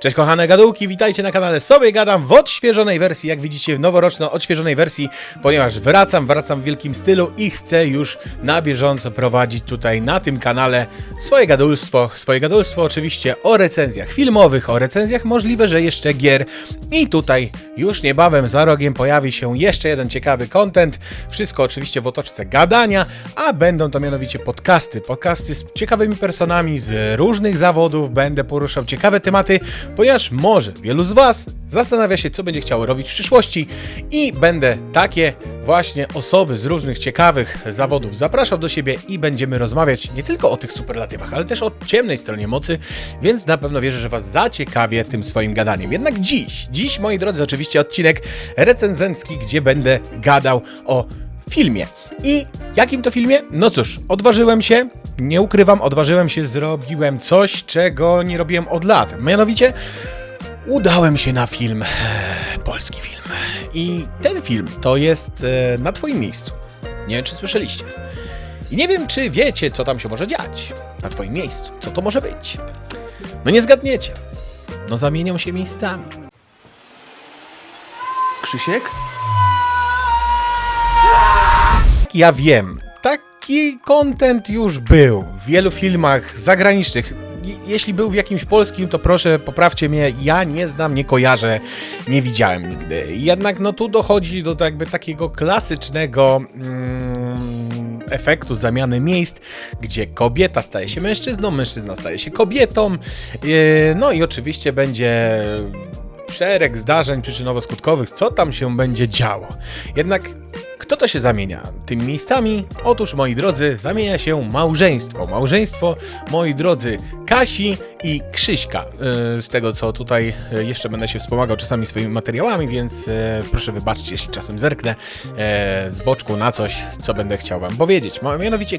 Cześć kochane gadułki, witajcie na kanale Sobie Gadam w odświeżonej wersji, jak widzicie w noworoczno odświeżonej wersji, ponieważ wracam, wracam w wielkim stylu i chcę już na bieżąco prowadzić tutaj na tym kanale swoje gadulstwo, swoje gadulstwo oczywiście o recenzjach filmowych, o recenzjach możliwe, że jeszcze gier. I tutaj już niebawem za rogiem pojawi się jeszcze jeden ciekawy content, wszystko oczywiście w otoczce gadania, a będą to mianowicie podcasty, podcasty z ciekawymi personami z różnych zawodów, będę poruszał ciekawe tematy, ponieważ może wielu z Was zastanawia się, co będzie chciało robić w przyszłości i będę takie właśnie osoby z różnych ciekawych zawodów zapraszał do siebie i będziemy rozmawiać nie tylko o tych superlatywach, ale też o ciemnej stronie mocy, więc na pewno wierzę, że Was zaciekawię tym swoim gadaniem. Jednak dziś, dziś moi drodzy, oczywiście odcinek recenzencki, gdzie będę gadał o filmie. I jakim to filmie? No cóż, odważyłem się, nie ukrywam, odważyłem się, zrobiłem coś, czego nie robiłem od lat. Mianowicie udałem się na film, e, polski film. I ten film to jest e, na Twoim miejscu. Nie wiem, czy słyszeliście. I nie wiem, czy wiecie, co tam się może dziać na Twoim miejscu. Co to może być? No nie zgadniecie. No zamienią się miejscami. Krzysiek? Ja wiem, taki content już był w wielu filmach zagranicznych. Je- Jeśli był w jakimś polskim, to proszę poprawcie mnie, ja nie znam, nie kojarzę, nie widziałem nigdy. Jednak no tu dochodzi do jakby takiego klasycznego mm, efektu zamiany miejsc, gdzie kobieta staje się mężczyzną, mężczyzna staje się kobietą, yy, no i oczywiście będzie szereg zdarzeń przyczynowo-skutkowych, co tam się będzie działo. Jednak kto to się zamienia tymi miejscami? Otóż, moi drodzy, zamienia się małżeństwo. Małżeństwo, moi drodzy, Kasi i Krzyśka. Yy, Z tego, co tutaj yy, jeszcze będę się wspomagał czasami swoimi materiałami, więc yy, proszę wybaczcie, jeśli czasem zerknę z boczku na coś, co będę chciał wam powiedzieć. Mianowicie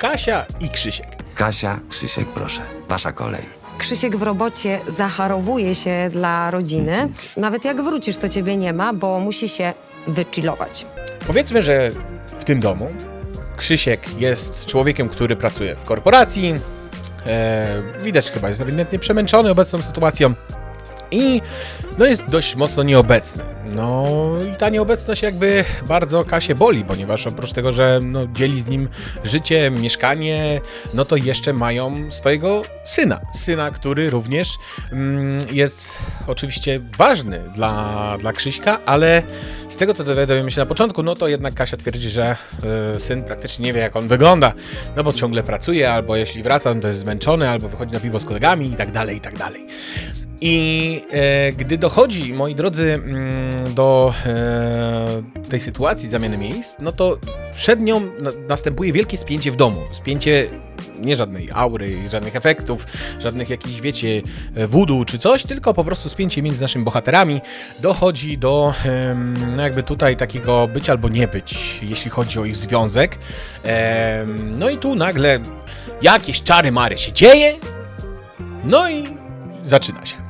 Kasia i Krzysiek. Kasia, Krzysiek, proszę. Wasza kolej. Krzysiek w robocie zacharowuje się dla rodziny. Nawet jak wrócisz, to ciebie nie ma, bo musi się wychillować. Powiedzmy, że w tym domu Krzysiek jest człowiekiem, który pracuje w korporacji. E, widać chyba, jest ewidentnie przemęczony obecną sytuacją. I no jest dość mocno nieobecny. No i ta nieobecność jakby bardzo Kasię boli, ponieważ oprócz tego, że no, dzieli z nim życie, mieszkanie, no to jeszcze mają swojego syna. Syna, który również mm, jest oczywiście ważny dla, dla Krzyśka, ale z tego co dowiadujemy się na początku, no to jednak Kasia twierdzi, że y, syn praktycznie nie wie jak on wygląda, no bo ciągle pracuje, albo jeśli wraca, to jest zmęczony, albo wychodzi na piwo z kolegami i tak dalej, i tak dalej. I e, gdy dochodzi, moi drodzy, mm, do e, tej sytuacji zamiany miejsc, no to przed nią na, następuje wielkie spięcie w domu. Spięcie nie żadnej aury, żadnych efektów, żadnych jakichś, wiecie, voodoo czy coś, tylko po prostu spięcie między naszymi bohaterami. Dochodzi do no jakby tutaj takiego być albo nie być, jeśli chodzi o ich związek. No i tu nagle jakieś czary mary się dzieje, no i zaczyna się.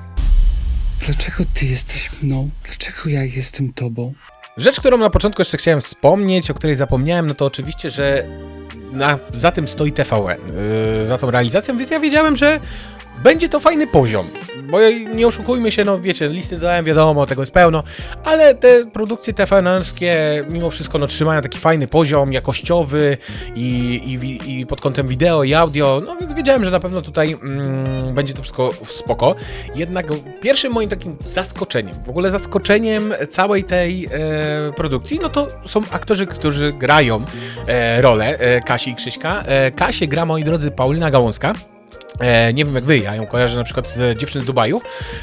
Dlaczego ty jesteś mną? Dlaczego ja jestem tobą? Rzecz, którą na początku jeszcze chciałem wspomnieć, o której zapomniałem, no to oczywiście, że na, za tym stoi TVN, yy, za tą realizacją, więc ja wiedziałem, że będzie to fajny poziom. Bo nie oszukujmy się, no wiecie, listy dodałem, wiadomo, tego jest pełno, ale te produkcje TVN-owskie mimo wszystko no, trzymają taki fajny poziom jakościowy i, i, i pod kątem wideo i audio, no więc wiedziałem, że na pewno tutaj mm, będzie to wszystko spoko. Jednak pierwszym moim takim zaskoczeniem, w ogóle zaskoczeniem całej tej e, produkcji, no to są aktorzy, którzy grają e, rolę e, Kasi i Krzyśka. E, Kasię gra, moi drodzy, Paulina Gałązka. E, nie wiem jak wy, ja ją kojarzę na przykład z Dziewczyn z Dubaju,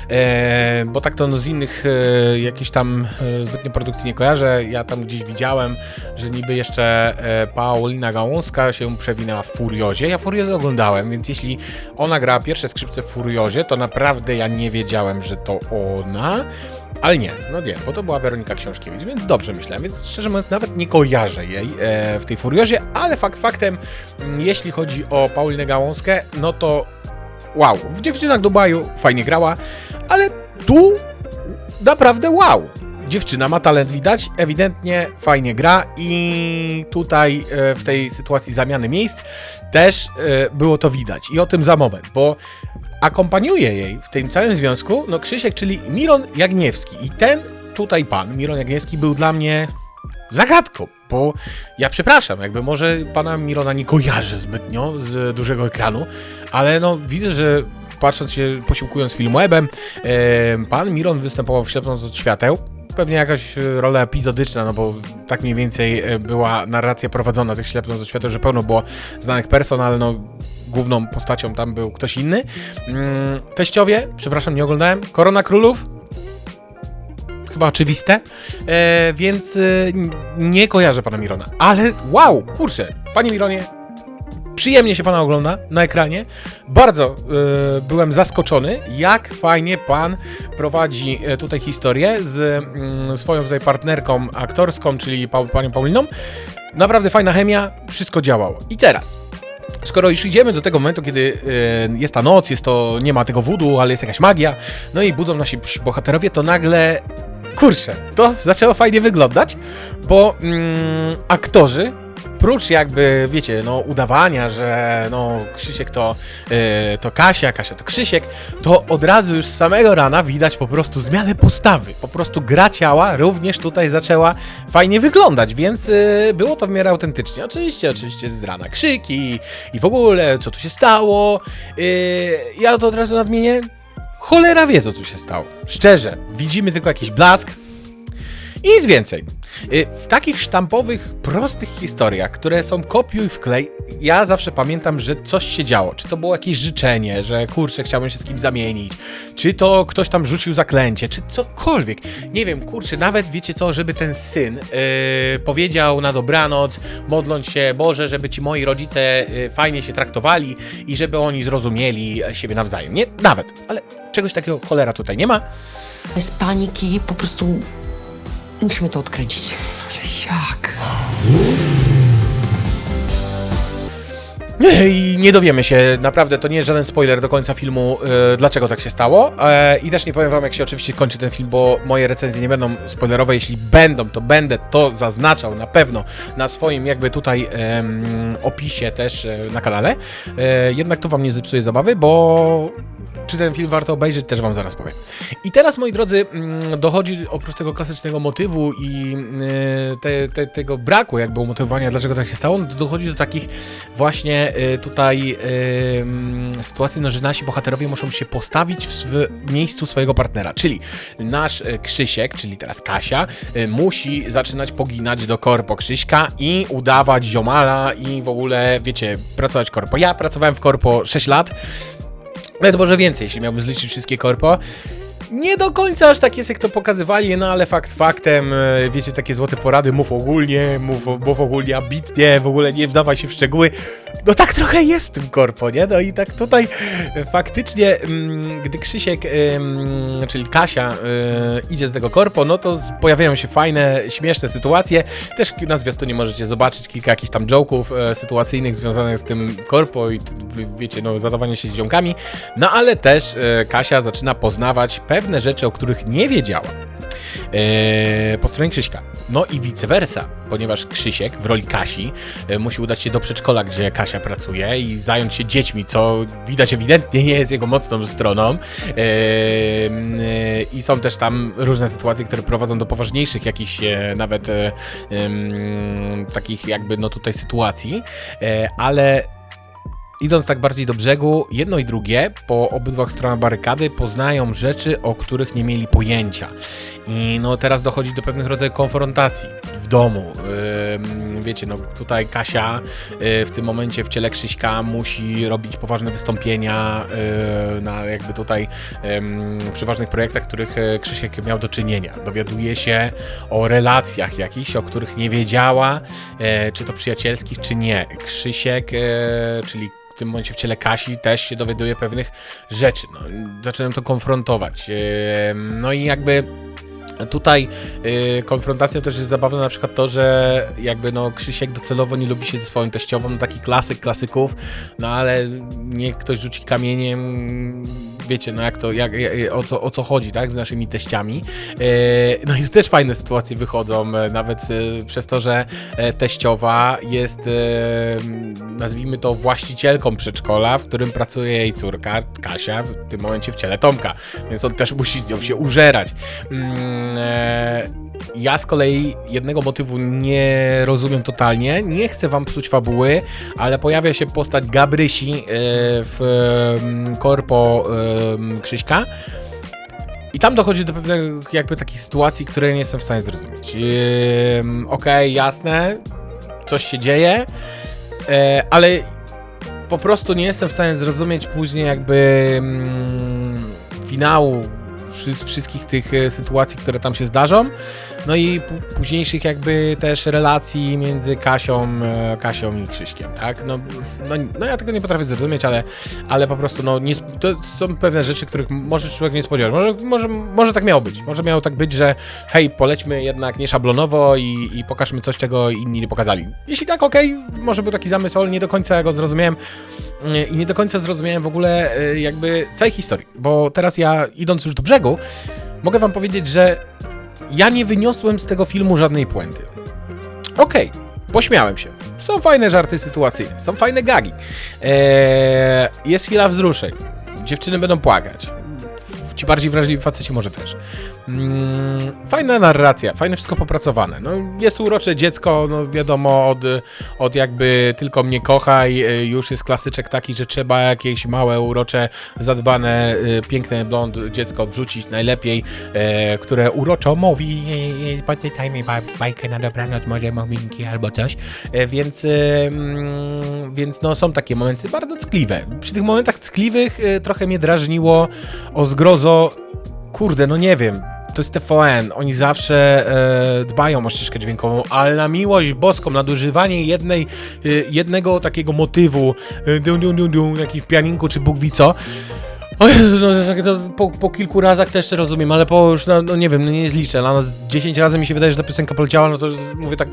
e, bo tak to no, z innych e, jakichś tam e, zbytnio produkcji nie kojarzę. Ja tam gdzieś widziałem, że niby jeszcze e, Paulina Gałązka się przewinęła w Furiozie. Ja Furiozę oglądałem, więc jeśli ona gra pierwsze skrzypce w Furiozie, to naprawdę ja nie wiedziałem, że to ona. Ale nie, no nie, bo to była Weronika Książkiewicz, więc dobrze myślałem, więc szczerze mówiąc nawet nie kojarzę jej e, w tej Furiozie, ale fakt faktem, m, jeśli chodzi o Paulinę Gałązkę, no to wow, w Dziewczynach Dubaju fajnie grała, ale tu naprawdę wow. Dziewczyna ma talent widać, ewidentnie fajnie gra i tutaj e, w tej sytuacji zamiany miejsc też e, było to widać. I o tym za moment, bo akompaniuje jej w tym całym związku no Krzysiek, czyli Miron Jagniewski. I ten tutaj pan, Miron Jagniewski, był dla mnie zagadką, bo ja przepraszam, jakby może pana Mirona nie kojarzy zbytnio z dużego ekranu, ale no widzę, że patrząc się, posiłkując filmwebem, e, pan Miron występował w Ślepnąc od świateł. Pewnie jakaś e, rola epizodyczna, no bo tak mniej więcej e, była narracja prowadzona tych Ślepnąc od świateł, że pełno było znanych person, ale no główną postacią tam był ktoś inny. Mm, teściowie, przepraszam, nie oglądałem. Korona Królów, chyba oczywiste, e, więc e, nie kojarzę pana Mirona. Ale wow, kurczę, panie Mironie, przyjemnie się pana ogląda na ekranie. Bardzo e, byłem zaskoczony, jak fajnie pan prowadzi e, tutaj historię z mm, swoją tutaj partnerką aktorską, czyli pa, panią Pauliną. Naprawdę fajna chemia, wszystko działało. I teraz, skoro już idziemy do tego momentu, kiedy e, jest ta noc, jest to, nie ma tego wudu, ale jest jakaś magia, no i budzą nasi bohaterowie, to nagle, kurczę, to zaczęło fajnie wyglądać, bo mm, aktorzy, prócz jakby, wiecie, no udawania, że no Krzysiek to, e, to Kasia, Kasia to Krzysiek, to od razu już z samego rana widać po prostu zmianę postawy, po prostu gra ciała również tutaj zaczęła fajnie wyglądać, więc e, było to w miarę autentycznie. Oczywiście, oczywiście z rana krzyki i w ogóle, co tu się stało. E, ja to od razu nadmienię, cholera wie, co tu się stało. Szczerze, widzimy tylko jakiś blask, i nic więcej. Y, W takich sztampowych, prostych historiach, które są kopiuj wklej, ja zawsze pamiętam, że coś się działo. Czy to było jakieś życzenie, że kurczę, chciałbym się z kimś zamienić, czy to ktoś tam rzucił zaklęcie, czy cokolwiek. Nie wiem, kurczę, nawet wiecie co, żeby ten syn yy, powiedział na dobranoc, modląc się, Boże, żeby ci moi rodzice yy, fajnie się traktowali i żeby oni zrozumieli siebie nawzajem. Nie, nawet, ale czegoś takiego cholera tutaj nie ma. Bez paniki, po prostu musimy to odkręcić. Jak? I nie dowiemy się, naprawdę to nie jest żaden spoiler do końca filmu, e, dlaczego tak się stało. E, I też nie powiem wam, jak się oczywiście kończy ten film, bo moje recenzje nie będą spoilerowe. Jeśli będą, to będę to zaznaczał na pewno na swoim jakby tutaj em, opisie też e, na kanale. E, jednak to wam nie zepsuje zabawy, bo czy ten film warto obejrzeć, też wam zaraz powiem. I teraz, moi drodzy, mm, dochodzi oprócz tego klasycznego motywu i y, te, te, tego braku jakby umotywowania, dlaczego tak się stało, no dochodzi do takich właśnie y, tutaj y, mm, sytuacji, no, że nasi bohaterowie muszą się postawić w, miejscu swojego partnera, czyli nasz Krzysiek, czyli teraz Kasia, musi zaczynać poginać do korpo Krzyśka i udawać ziomala i w ogóle, wiecie, pracować w korpo. Ja pracowałem w korpo 6 lat, nawet może więcej, jeśli miałbym zliczyć wszystkie korpo. Nie do końca aż tak jest, jak to pokazywali, no ale fakt faktem, e, wiecie, takie złote porady, mów ogólnie, mów, mów ogólnie ambitnie, w ogóle nie wdawaj się w szczegóły. No tak trochę jest tym korpo, nie? No i tak tutaj e, faktycznie, mm, gdy Krzysiek, czyli Kasia, e, idzie do tego korpo, no to pojawiają się fajne, śmieszne sytuacje. Też na zwiastunie możecie zobaczyć kilka jakichś tam joke'ów e, sytuacyjnych związanych z tym korpo i wiecie, no zadawanie się z ziomkami. No ale też Kasia zaczyna poznawać pewne rzeczy, o których nie wiedziała. E, po stronie Krzyśka. No i vice versa, ponieważ Krzysiek w roli Kasi e, musi udać się do przedszkola, gdzie Kasia pracuje i zająć się dziećmi, co widać ewidentnie nie jest jego mocną stroną. E, I są też tam różne sytuacje, które prowadzą do poważniejszych jakichś nawet takich jakby no tutaj sytuacji, ale Idąc tak bardziej do brzegu, jedno i drugie, po obydwu stronach barykady, poznają rzeczy, o których nie mieli pojęcia. I no teraz dochodzi do pewnych rodzajów konfrontacji w domu. Ym, wiecie, no tutaj Kasia y, w tym momencie w ciele Krzyśka musi robić poważne wystąpienia y, na jakby tutaj ym, przy ważnych projektach, których y, Krzysiek miał do czynienia. Dowiaduje się o relacjach jakichś, o których nie wiedziała, y, czy to przyjacielskich, czy nie. Krzysiek, y, czyli tym momencie w ciele Kasi też się dowiaduje pewnych rzeczy. No, zaczynam to konfrontować. No i jakby Tutaj y, konfrontacją też jest zabawne na przykład to, że jakby no Krzysiek docelowo nie lubi się ze swoją teściową, no taki klasyk klasyków, no ale niech ktoś rzuci kamieniem, wiecie, no jak to, jak, o, co, o co chodzi, tak, z naszymi teściami. Y, no i też fajne sytuacje wychodzą, e, nawet y, przez to, że e, teściowa jest, e, nazwijmy to, właścicielką przedszkola, w którym pracuje jej córka, Kasia, w tym momencie w ciele Tomka, więc on też musi z nią się użerać. Mm, ja z kolei jednego motywu nie rozumiem totalnie. Nie chcę wam psuć fabuły, ale pojawia się postać Gabrysi e, w em, korpo Krzyśka. I tam dochodzi do pewnych jakby takich sytuacji, które nie jestem w stanie zrozumieć. Ym, Okej, jasne, coś się dzieje, e, ale po prostu nie jestem w stanie zrozumieć później jakby mm, finału wszy- wszystkich tych e, sytuacji, które tam się zdarzą. No i późniejszych jakby też relacji między Kasią, e, Kasią i Krzyśkiem, tak? No, no, no ja tego nie potrafię zrozumieć, ale, ale po prostu no, nie, to są pewne rzeczy, których może człowiek nie spodziewać. Może, może, może tak miało być. Może miało tak być, że hej, polećmy jednak nie szablonowo i, i pokażmy coś, czego inni nie pokazali. Jeśli tak, okej, może był taki zamysł, ale nie do końca go zrozumiałem i nie do końca zrozumiałem w ogóle e, jakby całej historii, bo teraz ja idąc już do brzegu, mogę wam powiedzieć, że ja nie wyniosłem z tego filmu żadnej puenty. Okej, pośmiałem się. Są fajne żarty sytuacyjne, są fajne gagi. Eee, jest chwila wzruszeń. Dziewczyny będą płakać. Ci bardziej wrażliwi faceci może też. Mm, fajna narracja, fajne wszystko popracowane. No, jest urocze dziecko, no wiadomo, od, od jakby tylko mnie kochaj, y, już jest klasyczek taki, że trzeba jakieś małe, urocze, zadbane, y, piękne blond dziecko wrzucić najlepiej, e, które uroczo mówi, e, e, pamiętajmy ba- bajkę na dobranoc, może mominki albo coś, e, więc, e, mm, więc no są takie momenty bardzo ckliwe. Przy tych momentach ckliwych e, trochę mnie drażniło o zgrozo, kurde, no nie wiem, to jest TVN, oni zawsze e, dbają o ścieżkę dźwiękową, ale na miłość boską, nadużywanie jednej, e, jednego takiego motywu, e, dum, dum, dum, pianinku czy Bóg wie co, o Jezu, no, to po, po kilku razach też rozumiem, ale po już, no, no nie wiem, no nie zliczę, no, no, z 10 razy mi się wydaje, że ta piosenka poleciała, no to już mówię tak,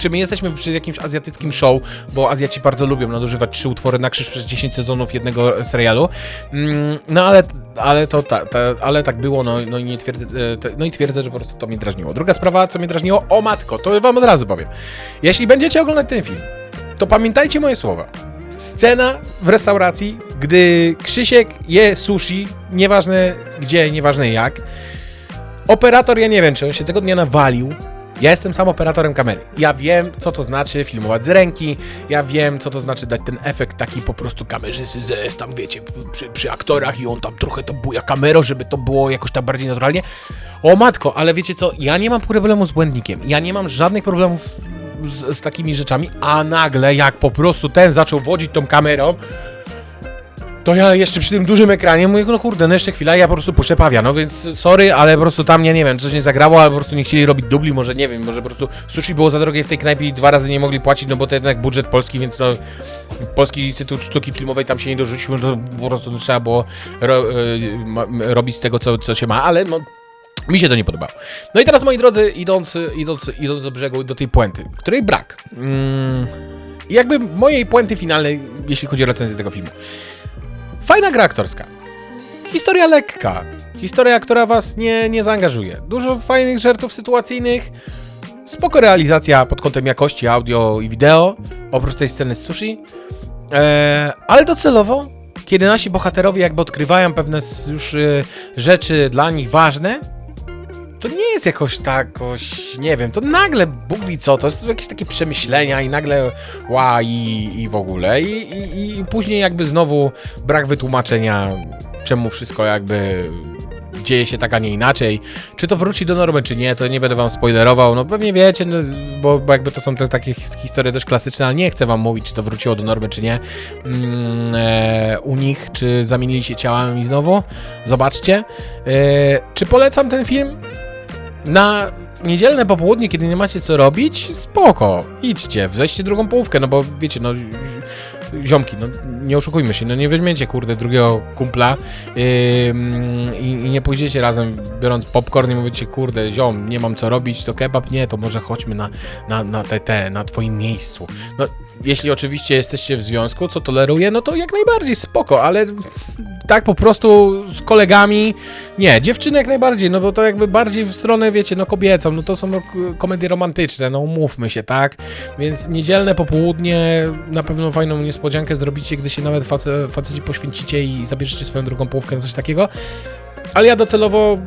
czy my jesteśmy przy jakimś azjatyckim show, bo Azjaci bardzo lubią nadużywać trzy utwory na krzyż przez 10 sezonów jednego serialu, mm, no ale, ale to ta, ta, ale tak było, no, no, i nie twierdzę, e, no i twierdzę, że po prostu to mnie drażniło. Druga sprawa, co mnie drażniło, o matko, to wam od razu powiem. Jeśli będziecie oglądać ten film, to pamiętajcie moje słowa. Scena w restauracji, gdy Krzysiek je sushi, nieważne gdzie, nieważne jak. Operator, ja nie wiem, czy on się tego dnia nawalił. Ja jestem sam operatorem kamery. Ja wiem, co to znaczy filmować z ręki. Ja wiem, co to znaczy dać ten efekt taki po prostu kamerzysty z tam, wiecie, przy, przy aktorach i on tam trochę to buja kamerą, żeby to było jakoś tak bardziej naturalnie. O matko, ale wiecie co, ja nie mam problemu z błędnikiem. Ja nie mam żadnych problemów z, z takimi rzeczami, a nagle jak po prostu ten zaczął wodzić tą kamerą, to ja jeszcze przy tym dużym ekranie mówię, no kurde, no jeszcze chwila, ja po prostu puszczę pawia, no więc sorry, ale po prostu tam, ja nie wiem, coś nie zagrało, ale po prostu nie chcieli robić dubli, może nie wiem, może po prostu sushi było za drogie w tej knajpie i dwa razy nie mogli płacić, no bo to jednak budżet polski, więc no Polski Instytut Sztuki Filmowej tam się nie dorzucił, no to po prostu trzeba było ro, y, robić z tego, co, co się ma, ale no mi się to nie podobało. No i teraz, moi drodzy, idąc, idąc, idąc do brzegu, do tej puenty, której brak. Mm, jakby mojej puenty finalnej, jeśli chodzi o recenzję tego filmu. Fajna gra aktorska. Historia lekka. Historia, która was nie, nie zaangażuje. Dużo fajnych żartów sytuacyjnych. Spoko realizacja pod kątem jakości audio i wideo. Oprócz tej sceny z sushi. Eee, ale docelowo, kiedy nasi bohaterowie jakby odkrywają pewne już y, rzeczy dla nich ważne, to nie jest jakoś tak, jakoś, nie wiem, to nagle, Bóg wie co, to jest jakieś takie przemyślenia i nagle ła i, i w ogóle. I, i, I później jakby znowu brak wytłumaczenia, czemu wszystko jakby dzieje się tak, a nie inaczej. Czy to wróci do normy, czy nie, to nie będę wam spoilerował. No pewnie wiecie, no, bo, bo jakby to są te takie his- historie dość klasyczne, ale nie chcę wam mówić, czy to wróciło do normy, czy nie. Mm, e, u nich, czy zamienili się ciałami znowu. Zobaczcie. E, czy polecam ten film? Na niedzielne popołudnie, kiedy nie macie co robić, spoko, idźcie, weźcie drugą połówkę, no bo wiecie, no ziomki, no nie oszukujmy się, no nie weźmiecie kurde drugiego kumpla i, i nie pójdziecie razem biorąc popcorn i mówicie kurde ziom, nie mam co robić, to kebab, nie, to może chodźmy na, na, na te, te, na twoim miejscu. No jeśli oczywiście jesteście w związku, co toleruję, no to jak najbardziej spoko, ale tak po prostu z kolegami, nie, dziewczyny jak najbardziej, no bo to jakby bardziej w stronę, wiecie, no kobiecą, no to są komedie romantyczne, no umówmy się, tak? Więc niedzielne popołudnie na pewno fajną niespodziankę zrobicie, gdy się nawet face, faceci poświęcicie i zabierzecie swoją drugą połówkę coś takiego. Ale ja docelowo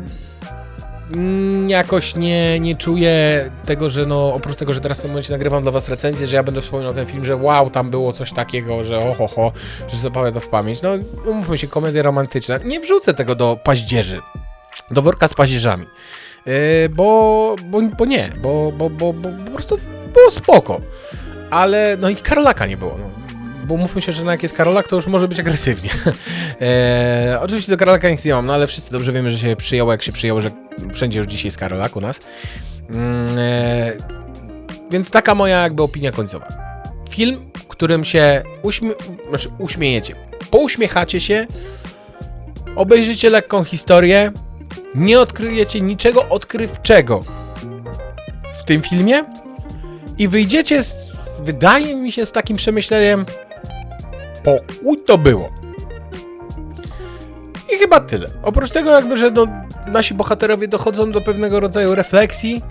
jakoś nie, nie czuję tego, że no oprócz tego, że teraz w tym momencie nagrywam dla was recenzję, że ja będę wspominał ten film, że wow, tam było coś takiego, że oho, ho, że zapałę to w pamięć. No umówmy się, komedia romantyczna. Nie wrzucę tego do paździerzy, do worka z paździerzami. Yy, bo, bo, bo nie, bo, bo, bo, bo po prostu było spoko. Ale no i Karolaka nie było. No. Bo mówmy się, że na jak jest Karolak, to już może być agresywnie. e, oczywiście do Karolaka nic nie mam, no ale wszyscy dobrze wiemy, że się przyjęło, jak się przyjęło, że wszędzie już dzisiaj jest Karolak u nas. Mm, e, więc taka moja jakby opinia końcowa. Film, którym się uśmie znaczy uśmiejecie, pouśmiechacie się, obejrzycie lekką historię, nie odkryjecie niczego odkrywczego w tym filmie i wyjdziecie z, wydaje mi się, z takim przemyśleniem po chuj to było. I chyba tyle. Oprócz tego jakby, że nasi bohaterowie dochodzą do pewnego rodzaju refleksji,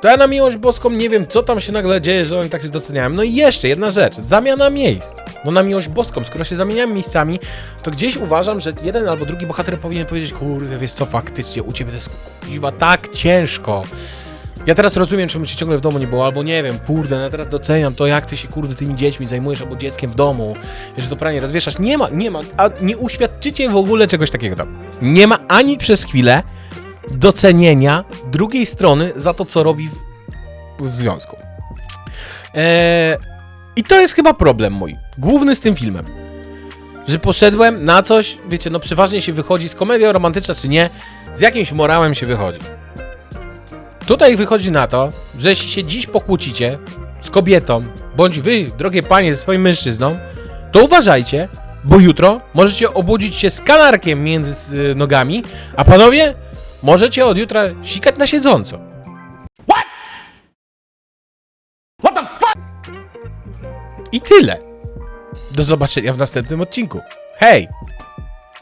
to ja na miłość boską nie wiem, co tam się nagle dzieje, że oni tak się doceniają. No i jeszcze jedna rzecz, zamiana miejsc. No na miłość boską, skoro się zamieniamy miejscami, to gdzieś uważam, że jeden albo drugi bohater powinien powiedzieć, kurde, wiesz co, faktycznie, u ciebie to jest kuźwa tak ciężko. Ja teraz rozumiem, czemu cię ciągle w domu nie było, albo nie wiem, kurde, no ja teraz doceniam to, jak ty się, kurde, tymi dziećmi zajmujesz, albo dzieckiem w domu, że to pranie rozwieszasz. Nie ma, nie ma, a nie uświadczycie w ogóle czegoś takiego tam. Nie ma ani przez chwilę docenienia drugiej strony za to, co robi w, w związku. Eee, I to jest chyba problem mój, główny z tym filmem. Że poszedłem na coś, wiecie, no przeważnie się wychodzi z komedia romantyczna czy nie, z jakimś morałem się wychodzi. Tutaj wychodzi na to, że jeśli się dziś pokłócicie z kobietą, bądź wy, drogie panie, ze swoim mężczyzną, to uważajcie, bo jutro możecie obudzić się z kanarkiem między y, nogami, a panowie możecie od jutra sikać na siedząco. What? What the fuck? I tyle. Do zobaczenia w następnym odcinku. Hej!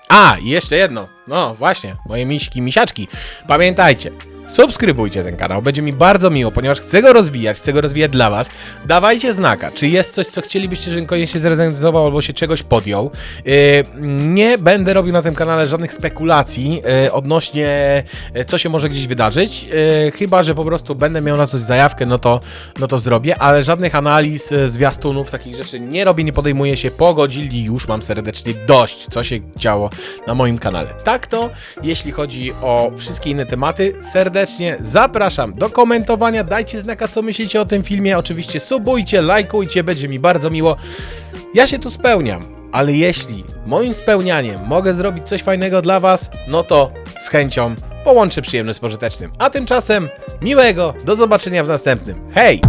A, i jeszcze jedno. No właśnie, moje miśki, misiaczki. Pamiętajcie, subskrybujcie ten kanał, będzie mi bardzo miło, ponieważ chcę go rozwijać, chcę go rozwijać dla was. Dawajcie znaka, czy jest coś, co chcielibyście, żebym koniecznie zrecenzował albo się czegoś podjął. Yy, nie będę robił na tym kanale żadnych spekulacji yy, odnośnie yy, co się może gdzieś wydarzyć, chyba, że po prostu będę miał na coś zajawkę, no to, no to zrobię, ale żadnych analiz, zwiastunów, takich rzeczy nie robię, nie podejmuję się, pogodzili już mam serdecznie dość, co się działo na moim kanale. Tak to, jeśli chodzi o wszystkie inne tematy, serdecznie zapraszam do komentowania, dajcie znaka, co myślicie o tym filmie, oczywiście subujcie, lajkujcie, będzie mi bardzo miło. Ja się tu spełniam, ale jeśli moim spełnianiem mogę zrobić coś fajnego dla Was, no to z chęcią połączę przyjemne z pożytecznym. A tymczasem miłego, do zobaczenia w następnym. Hej!